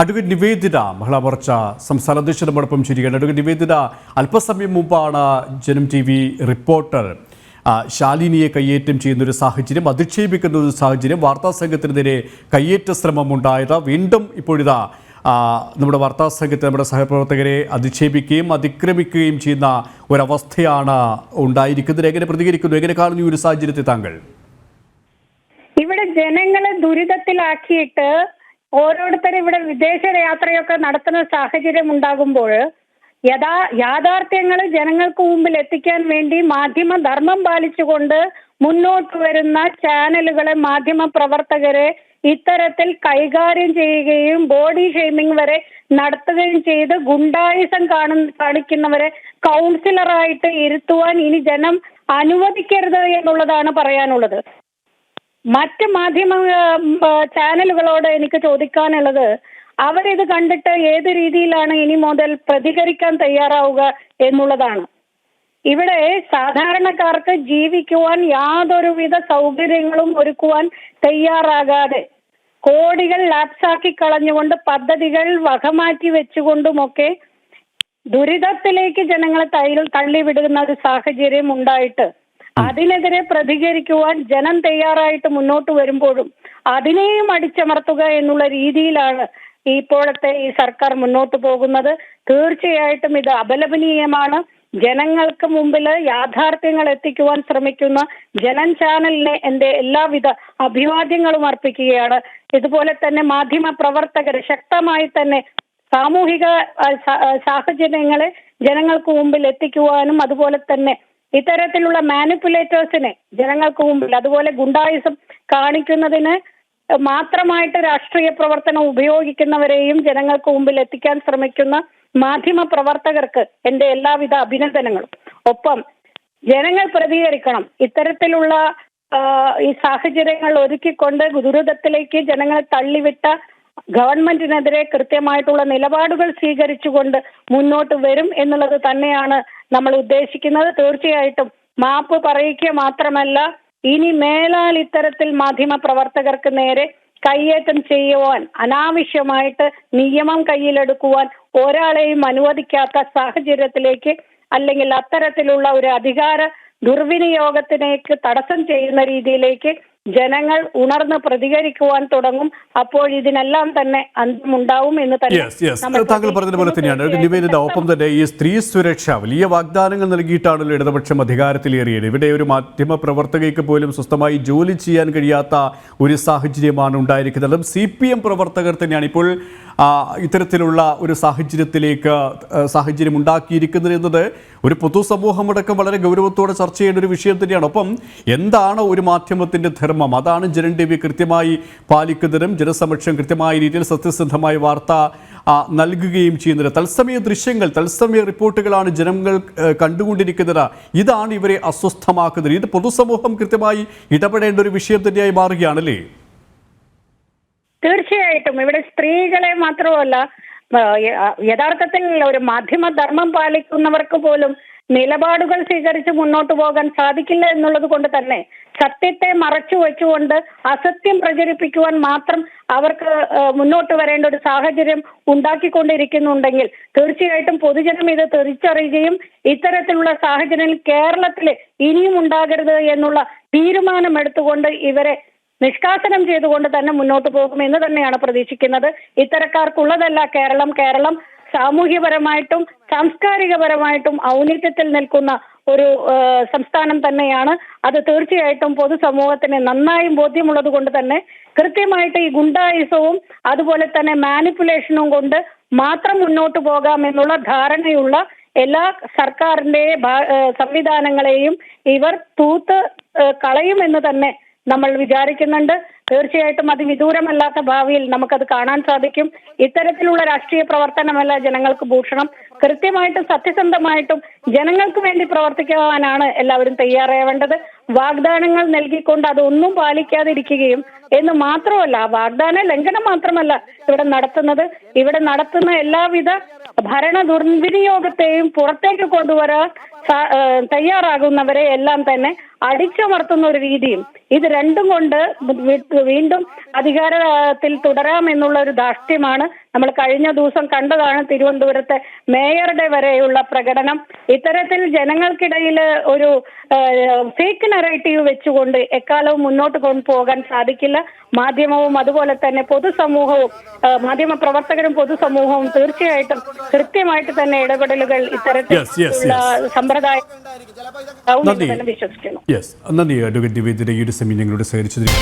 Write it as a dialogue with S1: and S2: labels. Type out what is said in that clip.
S1: Advocate Nivedita Mahila Morcha സംസ്ഥാന അധ്യക്ഷനോടൊപ്പം ചിരിക്കുകയാണ്. Advocate Nivedita അല്പസമയം മുമ്പാണ് ജനം ടി വി റിപ്പോർട്ടർ ശാലിനിയെ കയ്യേറ്റം ചെയ്യുന്ന ഒരു സാഹചര്യം അധിക്ഷേപിക്കുന്ന ഒരു സാഹചര്യം വാർത്താ സംഘത്തിനെതിരെ കയ്യേറ്റ ശ്രമം ഉണ്ടായത് വീണ്ടും ഇപ്പോഴിതാ നമ്മുടെ വാർത്താ സംഘത്തെ നമ്മുടെ സഹപ്രവർത്തകരെ അധിക്ഷേപിക്കുകയും അതിക്രമിക്കുകയും ചെയ്യുന്ന ഒരവസ്ഥയാണ് ഉണ്ടായിരിക്കുന്നത്. എങ്ങനെ പ്രതികരിക്കുന്നു? എങ്ങനെ കാണുന്നു ഈ ഒരു സാഹചര്യത്തെ താങ്കൾ?
S2: ഇവിടെ ജനങ്ങളെ ദുരിതത്തിലാക്കിയിട്ട് ഓരോരുത്തരും ഇവിടെ വിദേശ യാത്രയൊക്കെ നടത്തുന്ന സാഹചര്യം ഉണ്ടാകുമ്പോൾ യഥാ യാഥാർത്ഥ്യങ്ങൾ ജനങ്ങൾക്ക് മുമ്പിൽ എത്തിക്കാൻ വേണ്ടി മാധ്യമ ധർമ്മം പാലിച്ചുകൊണ്ട് മുന്നോട്ട് വരുന്ന ചാനലുകളെ മാധ്യമ പ്രവർത്തകരെ ഇത്തരത്തിൽ കൈകാര്യം ചെയ്യുകയും ബോഡി ഷെയ്മിംഗ് വരെ നടത്തുകയും ചെയ്ത് ഗുണ്ടായുസം കാണു കാണിക്കുന്നവരെ കൗൺസിലറായിട്ട് ഇരുത്തുവാൻ ഇനി ജനം അനുവദിക്കരുത് എന്നുള്ളതാണ് പറയാനുള്ളത്. മറ്റ് മാധ്യമ ചാനലുകളോട് എനിക്ക് ചോദിക്കാനുള്ളത് അവരിത് കണ്ടിട്ട് ഏത് രീതിയിലാണ് ഇനി മുതൽ പ്രതികരിക്കാൻ തയ്യാറാവുക എന്നുള്ളതാണ്. ഇവിടെ സാധാരണക്കാർക്ക് ജീവിക്കുവാൻ യാതൊരുവിധ സൗകര്യങ്ങളും ഒരുക്കുവാൻ തയ്യാറാകാതെ കോടികൾ ലാപ്സാക്കി കളഞ്ഞുകൊണ്ട് പദ്ധതികൾ വകമാറ്റി വെച്ചുകൊണ്ടുമൊക്കെ ദുരിതത്തിലേക്ക് ജനങ്ങളെ തൈ- തള്ളിവിടുന്ന ഒരു സാഹചര്യം ഉണ്ടായിട്ട് അതിനെതിരെ പ്രതികരിക്കുവാൻ ജനം തയ്യാറായിട്ട് മുന്നോട്ട് വരുമ്പോഴും അതിനെയും അടിച്ചമർത്തുക എന്നുള്ള രീതിയിലാണ് ഇപ്പോഴത്തെ ഈ സർക്കാർ മുന്നോട്ട് പോകുന്നത്. തീർച്ചയായിട്ടും ഇത് അപലപനീയമാണ്. ജനങ്ങൾക്ക് മുമ്പിൽ യാഥാർത്ഥ്യങ്ങൾ എത്തിക്കുവാൻ ശ്രമിക്കുന്ന ജനൻ ചാനലിനെ എന്റെ എല്ലാവിധ അഭിവാദ്യങ്ങളും അർപ്പിക്കുകയാണ്. ഇതുപോലെ തന്നെ മാധ്യമ പ്രവർത്തകർ ശക്തമായി തന്നെ സാമൂഹിക സാഹചര്യങ്ങളെ ജനങ്ങൾക്ക് മുമ്പിൽ എത്തിക്കുവാനും അതുപോലെ തന്നെ ഇത്തരത്തിലുള്ള മാനിപ്പുലേറ്റേഴ്സിനെ ജനങ്ങൾക്ക് മുമ്പിൽ അതുപോലെ ഗുണ്ടായുസം കാണിക്കുന്നതിന് മാത്രമായിട്ട് രാഷ്ട്രീയ പ്രവർത്തനം ഉപയോഗിക്കുന്നവരെയും ജനങ്ങൾക്ക് മുമ്പിൽ എത്തിക്കാൻ ശ്രമിക്കുന്ന മാധ്യമ പ്രവർത്തകർക്ക് എന്റെ എല്ലാവിധ അഭിനന്ദനങ്ങളും. ഒപ്പം ജനങ്ങൾ പ്രതികരിക്കണം. ഇത്തരത്തിലുള്ള ഈ സാഹചര്യങ്ങൾ ഒരുക്കിക്കൊണ്ട് ദുരിതത്തിലേക്ക് ജനങ്ങളെ തള്ളിവിട്ട ഗവൺമെന്റിനെതിരെ കൃത്യമായിട്ടുള്ള നിലപാടുകൾ സ്വീകരിച്ചുകൊണ്ട് മുന്നോട്ട് വരും എന്നുള്ളത് തന്നെയാണ് നമ്മൾ ഉദ്ദേശിക്കുന്നത്. തീർച്ചയായിട്ടും മാപ്പ് പറയുക മാത്രമല്ല ഇനി മേലാൽ ഇത്തരത്തിൽ മാധ്യമ പ്രവർത്തകർക്ക് നേരെ കയ്യേറ്റം ചെയ്യുവാൻ അനാവശ്യമായിട്ട് നിയമം കയ്യിലെടുക്കുവാൻ ഒരാളെയും അനുവദിക്കാത്ത സാഹചര്യത്തിലേക്ക് അല്ലെങ്കിൽ അത്തരത്തിലുള്ള ഒരു അധികാര ദുർവിനിയോഗത്തിലേക്ക് തടസ്സം ചെയ്യുന്ന രീതിയിലേക്ക് ജനങ്ങൾ ഉണർന്ന് പ്രതികരിക്കുവാൻ തുടങ്ങും. അപ്പോൾ ഇതിനെല്ലാം തന്നെ അന്ത്യമുണ്ടാവും എന്ന്
S1: തന്നെ യെസ്
S2: പറഞ്ഞ
S1: താങ്കൾ പറഞ്ഞതുപോലെ തന്നെയാണ്. നിവേദിത ഒപ്പം തന്നെ ഈ സ്ത്രീ സുരക്ഷ വലിയ വാഗ്ദാനങ്ങൾ നൽകിയിട്ടാണല്ലോ ഇടതുപക്ഷം അധികാരത്തിലേറിയത്. ഇവിടെ ഒരു മാധ്യമ പ്രവർത്തകയ്ക്ക് പോലും സ്വസ്ഥമായി ജോലി ചെയ്യാൻ കഴിയാത്ത ഒരു സാഹചര്യമാണ് ഉണ്ടായിരിക്കുന്നത്. സി പി എം പ്രവർത്തകർ തന്നെയാണ്. ഇപ്പോൾ ഇത്തരത്തിലുള്ള ഒരു സാഹചര്യത്തിലേക്ക് സാഹചര്യം ഉണ്ടാക്കിയിരിക്കുന്നത് എന്നത് ഒരു പൊതുസമൂഹമടക്കം വളരെ ഗൗരവത്തോടെ ചർച്ച ചെയ്യേണ്ട ഒരു വിഷയം തന്നെയാണ്. ഒപ്പം എന്താണ് ഒരു മാധ്യമത്തിന്റെ ധർമ്മം? അതാണ് ജനൻ ടി വി കൃത്യമായി പാലിക്കുന്നതും ജനസമക്ഷം കൃത്യമായ രീതിയിൽ സത്യസന്ധമായ വാർത്ത നൽകുകയും ചെയ്യുന്നത്. തത്സമയ ദൃശ്യങ്ങൾ തത്സമയ റിപ്പോർട്ടുകളാണ് ജനങ്ങൾ കണ്ടുകൊണ്ടിരിക്കുന്നത്. ഇതാണ് ഇവരെ അസ്വസ്ഥമാക്കുന്നത്. ഇത് പൊതുസമൂഹം കൃത്യമായി ഇടപെടേണ്ട ഒരു വിഷയം തന്നെയായി മാറുകയാണല്ലേ?
S2: തീർച്ചയായിട്ടും. ഇവിടെ സ്ത്രീകളെ മാത്രമല്ല യഥാർത്ഥത്തിൽ ഒരു മാധ്യമ ധർമ്മം പാലിക്കുന്നവർക്ക് പോലും നിലപാടുകൾ സ്വീകരിച്ച് മുന്നോട്ട് പോകാൻ സാധിക്കില്ല എന്നുള്ളത് കൊണ്ട് തന്നെ സത്യത്തെ മറച്ചു വെച്ചുകൊണ്ട് അസത്യം പ്രചരിപ്പിക്കുവാൻ മാത്രം അവർക്ക് മുന്നോട്ട് വരേണ്ട ഒരു സാഹചര്യം ഉണ്ടാക്കിക്കൊണ്ടിരിക്കുന്നുണ്ടെങ്കിൽ തീർച്ചയായിട്ടും പൊതുജനം ഇത് തിരിച്ചറിയുകയും ഇത്തരത്തിലുള്ള സാഹചര്യങ്ങൾ കേരളത്തിൽ ഇനിയും ഉണ്ടാകരുത് എന്നുള്ള തീരുമാനം എടുത്തുകൊണ്ട് ഇവരെ നിഷ്കാസനം ചെയ്തുകൊണ്ട് തന്നെ മുന്നോട്ട് പോകുമെന്ന് തന്നെയാണ് പ്രതീക്ഷിക്കുന്നത്. ഇത്തരക്കാർക്കുള്ളതല്ല കേരളം. കേരളം സാമൂഹ്യപരമായിട്ടും സാംസ്കാരികപരമായിട്ടും ഔന്നിത്യത്തിൽ നിൽക്കുന്ന ഒരു സംസ്ഥാനം തന്നെയാണ്. അത് തീർച്ചയായിട്ടും പൊതുസമൂഹത്തിന് നന്നായും ബോധ്യമുള്ളത് കൊണ്ട് തന്നെ കൃത്യമായിട്ട് ഈ ഗുണ്ടായുസവും അതുപോലെ തന്നെ മാനിപ്പുലേഷനും കൊണ്ട് മാത്രം മുന്നോട്ട് പോകാം എന്നുള്ള ധാരണയുള്ള എല്ലാ സർക്കാരിന്റെ സംവിധാനങ്ങളെയും ഇവർ തൂത്ത് കളയുമെന്ന് തന്നെ നമ്മൾ വിചാരിക്കുന്നുണ്ട്. തീർച്ചയായിട്ടും അതിവിദൂരമല്ലാത്ത ഭാവിയിൽ നമുക്കത് കാണാൻ സാധിക്കും. ഇത്തരത്തിലുള്ള രാഷ്ട്രീയ പ്രവർത്തനമല്ല ജനങ്ങൾക്ക് ഭൂഷണം. കൃത്യമായിട്ടും സത്യസന്ധമായിട്ടും ജനങ്ങൾക്ക് വേണ്ടി പ്രവർത്തിക്കുവാനാണ് എല്ലാവരും തയ്യാറാവേണ്ടത്. വാഗ്ദാനങ്ങൾ നൽകിക്കൊണ്ട് അതൊന്നും പാലിക്കാതിരിക്കുകയും എന്ന് മാത്രമല്ല വാഗ്ദാന ലംഘനം മാത്രമല്ല ഇവിടെ നടത്തുന്നത്. ഇവിടെ നടത്തുന്ന എല്ലാവിധ ഭരണ ദുർവിനിയോഗത്തെയും പുറത്തേക്ക് കൊണ്ടുവരാൻ തയ്യാറാകുന്നവരെ എല്ലാം തന്നെ അടിച്ചമർത്തുന്ന ഒരു രീതിയും ഇത് രണ്ടും കൊണ്ട് വീണ്ടും അധികാരത്തിൽ തുടരാമെന്നുള്ള ഒരു ധാർഷ്ട്യമാണ് നമ്മൾ കഴിഞ്ഞ ദിവസം കണ്ടതാണ് തിരുവനന്തപുരത്തെ മേയറുടെ വരെയുള്ള പ്രകടനം. ഇത്തരത്തിൽ ജനങ്ങൾക്കിടയിൽ ഒരു ഫേക്ക് നറേറ്റീവ് വെച്ചുകൊണ്ട് എക്കാലവും മുന്നോട്ട് കൊണ്ടുപോകാൻ സാധിക്കില്ല. മാധ്യമവും അതുപോലെ തന്നെ പൊതുസമൂഹവും മാധ്യമ പ്രവർത്തകരും പൊതുസമൂഹവും തീർച്ചയായിട്ടും കൃത്യമായിട്ട് തന്നെ ഇടപെടലുകൾ ഇത്തരത്തിൽ സമ്പ്രദായം വിശ്വസിക്കുന്നു.
S1: യെസ് നന്ദി അഡ്വക്കേറ്റ് നിവേദിത ഈ ഒരു സമയം ഞങ്ങളോട് സഹകരിച്ചതിന്.